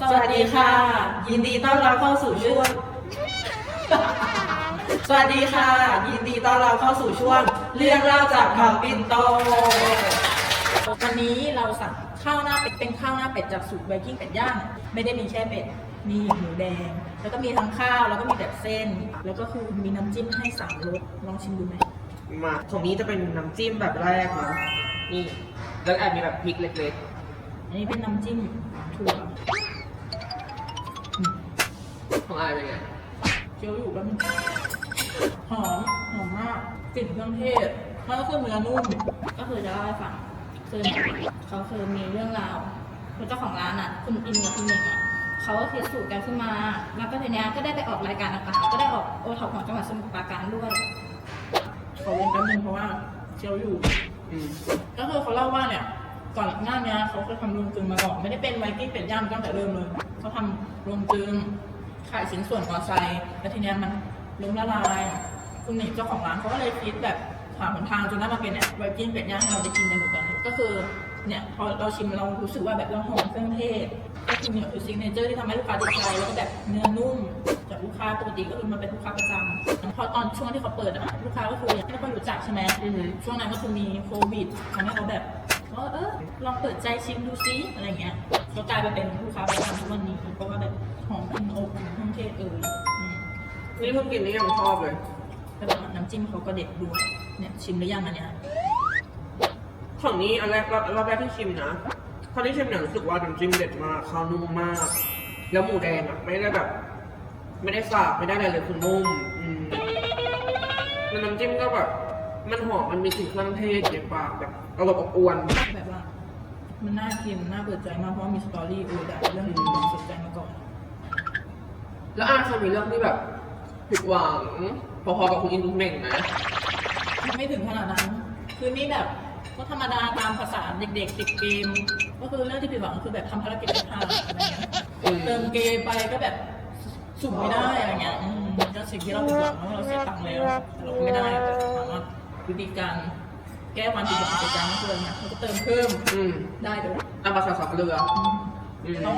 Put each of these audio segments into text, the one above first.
สวัสดีค่ะ ยินดีต้อนรับเข้าสู่ช่วง สวัสดีค่ะ ยินดีต้อนรับเข้าสู่ช่วง เรื่องเล่าจากเขาปินโต วันนี้เราสั่งข้าวหน้าเป็ดเป็นข้าวหน้าเป็ดจากสูตรไวกิ้งเป็ดย่างไม่ได้มีแค่เป็ดมีหมูแดง แล้วก็มีทั้งข้าวแล้วก็มีแบบเส้น แล้วก็คือมีน้ำจิ้มให้สามรสลองชิมดูไหมมาของนี้จะเป็นน้ำจิ้มแบบแรกเนาะนี่แล้วแอบมีแบบพริกเล็กอันนี้เป็นน้ำจิ้ม องอายเป็นไง เคี้ยวอยู่แล้วมันหอม หอมมากกลิ่นเครื่องเทศแล้วก็คือเนื้อนุ่ม ก็คือจะเล่าให้ฟังคือเขาคือมีเรื่องราวคือเจ้าของร้านอะ คุณอินกับคุณหนึ่งอะเขาก็คิดสูตรกันขึ้นมา แล้วก็ทีเนี้ยก็ได้ไปออกรายการต่างๆก็ได้ออกโอท็อปของจังหวัดสมุทรปราการด้วยขอเว้นแป๊บนึงเพราะว่าเคี้ยวอยู่ อืมก็คือเขาเล่าว่าเนี่ย ก่อนหน้าเนี้ยเขาเคยทำโรงกลึงมาก่อนไม่ได้เป็นไวกิ้งเป็ดย่างตั้งแต่เริ่มเลยเขาทำโรงกลึง ขายชิ้นส่วนมอไซค์แล้วทีเนี้ยมันล้มละลายคุณหนิงเจ้าของร้านเขาก็เลยคิดแบบหาหนทางจนได้มาเป็นเนี่ยไวกิ้งเป็ดย่างให้เราได้กินกันทุกวันก็คือเนี่ยพอเราชิมเรารู้สึกว่าแบบเราหอมเครื่องเทศก็คือเนี่ยคือซิกเนเจอร์ที่ทำให้ลูกค้าติดใจแล้วก็แบบเนื้อนุ่มจากลูกค้าปกติก็คือมาเป็นลูกค้าประจำพอตอนช่วงที่เขาเปิดอะลูกค้าก็คือไม่ค่อยรู้จักใช่ไหมอือหือช่วงนั้นก็คือมีโควิดทำให้เขาแบบ เออเออลองเปิดใจชิมดูซิอะไรเงี้ยก็กลายมาเป็นลูกค้าประจำทุกวันนี้เพราะว่าแบบหอมกลิ่นอบเครื่องเทศเอ่ยอืมนี่เพิ่งกินนี่ยังชอบเลยแล้วก็น้ำจิ้มเขาก็เด็ดด้วยเนี่ยชิมหรือยังอันเนี้ยของนี้อันแรกรอบรอบแรกที่ชิมนะตอนที่ชิมเนี่ยรู้สึกว่าน้ำจิ้มเด็ดมากข้าวนุ่มมาก แล้วหมูแดงอะไม่ได้แบบ ไม่ได้ฝาบไม่ได้อะไรเลยคือนุ่มอืมแล้วน้ำจิ้มก็แบบ มันหอมมันมีกลิ่นเครื่องเทศในปากแบบอารมณ์อบอวน แบบว่า มันน่ากินน่าเปิดใจมากเพราะว่ามีสตอรี่เออแต่เรื่องนี้ผมสนใจมาก่อน แล้วอาเคยมีเรื่องที่แบบผิดหวังพอๆกับคุณอินทุกเม่งไหมไม่ถึงขนาดนั้น คือนี่แบบก็ธรรมดาตามภาษาเด็กๆติดเกม ก็คือเรื่องที่ผิดหวังคือแบบทำภารกิจไม่ผ่านอะไรเงี้ยอืมเติมเกมไปก็แบบสุ่มไม่ได้อะไรเงี้ยอืมก็สิ่งที่เราผิดหวังเพราะเราเสียตังค์แล้วแต่เราก็ไม่ได้แต่ถามว่า วิธีการแก้ความผิดหวังจากการไม่เติมเนี่ยเราก็เติมเพิ่มอืมได้เลยตามภาษาสับเรืออืมอืมต้อง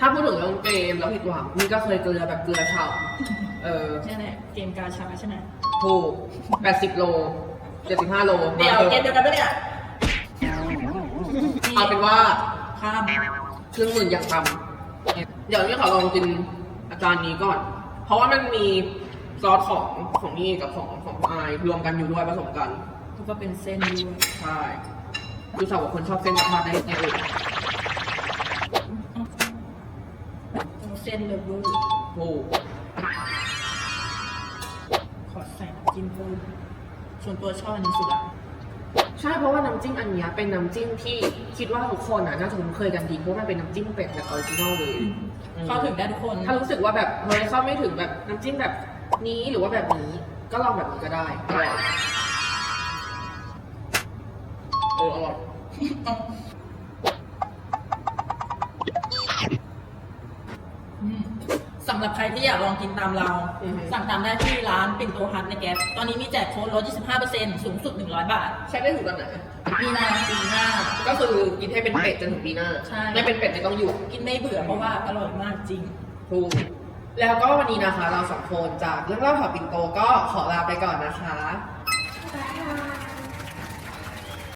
ถ้าพูดถึงเรื่องเกมแล้วผิดหวังนี่ก็เคยเกลือแบบเกลือฉ่ำเออนี่แหละเกมกาชาใช่ไหมถูก80โล75โลเดี๋ยวเกมเดียวกันปะเนี่ยเอาเป็นว่าข้ามครึ่งหมื่นอย่างต่ำเดี๋ยวนี้ขอลองกินอาจารย์นี้ก่อน เพราะว่ามันมี ซอสของของนี่กับของของอายรวมกันอยู่ด้วยผสมกัน แล้วก็เป็นเส้นด้วยใช่ดูสาวว่าคนชอบเส้นมากๆได้ไงเอ่ยเส้นเลยเวอร์ถูกขอใส่น้ำจิ้มเพิ่มส่วนตัวชอบอันนี้สุดอะ ใช่เพราะว่าน้ำจิ้มอันเนี้ยเป็นน้ำจิ้มที่คิดว่าทุกคนอะน่าจะคุ้นเคยกันดีเพราะว่ามันเป็นน้ำจิ้มเป็ดแบบออริจินอลเลยเข้าถึงได้ทุกคนถ้ารู้สึกว่าแบบเฮ้ยเข้าไม่ถึงแบบน้ำจิ้มแบบนี้หรือว่าแบบนี้ก็ลองแบบนี้ก็ได้อร่อยเอออร่อย อืมสำหรับใครที่อยากลองกินตามเรา อือฮึ สั่งตามได้ที่ร้านปิ่นโตฮัทในแก๊ปตอนนี้มีแจกโค้ดลด 25%สูงสุด 100 บาท ใช้ได้ถึงตอนไหนมีนาปีหน้า ก็คือกินให้เป็นเป็ดจนถึงปีหน้าใช่ ไม่เป็นเป็ดไม่ต้องอยู่กินไม่เบื่อเพราะว่าอร่อยมากจริง ถูกแล้วก็วันนี้นะคะเราสองคนจากเรื่องเล่าข่าวปิ่นโตก็ขอลาไปก่อนนะคะบ๊ายบาย